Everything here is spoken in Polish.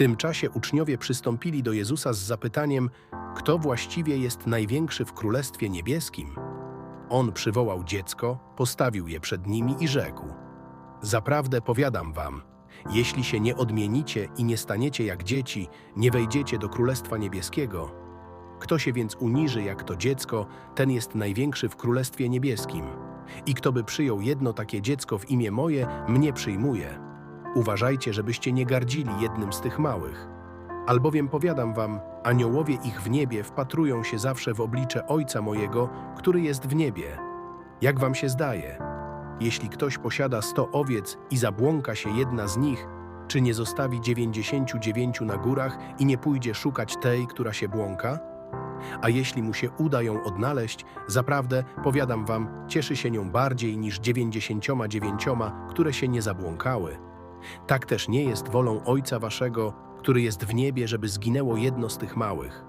tym czasie uczniowie przystąpili do Jezusa z zapytaniem, kto właściwie jest największy w Królestwie Niebieskim. On przywołał dziecko, postawił je przed nimi i rzekł: Zaprawdę powiadam wam, jeśli się nie odmienicie i nie staniecie jak dzieci, nie wejdziecie do Królestwa Niebieskiego. Kto się więc uniży jak to dziecko, ten jest największy w Królestwie Niebieskim. I kto by przyjął jedno takie dziecko w imię moje, mnie przyjmuje. Uważajcie, żebyście nie gardzili jednym z tych małych. Albowiem powiadam wam, aniołowie ich w niebie wpatrują się zawsze w oblicze Ojca mojego, który jest w niebie. Jak wam się zdaje? Jeśli ktoś posiada sto owiec i zabłąka się jedna z nich, czy nie zostawi dziewięćdziesięciu dziewięciu na górach i nie pójdzie szukać tej, która się błąka? A jeśli mu się uda ją odnaleźć, zaprawdę, powiadam wam, cieszy się nią bardziej niż dziewięćdziesięcioma dziewięcioma, które się nie zabłąkały. Tak też nie jest wolą Ojca waszego, który jest w niebie, żeby zginęło jedno z tych małych.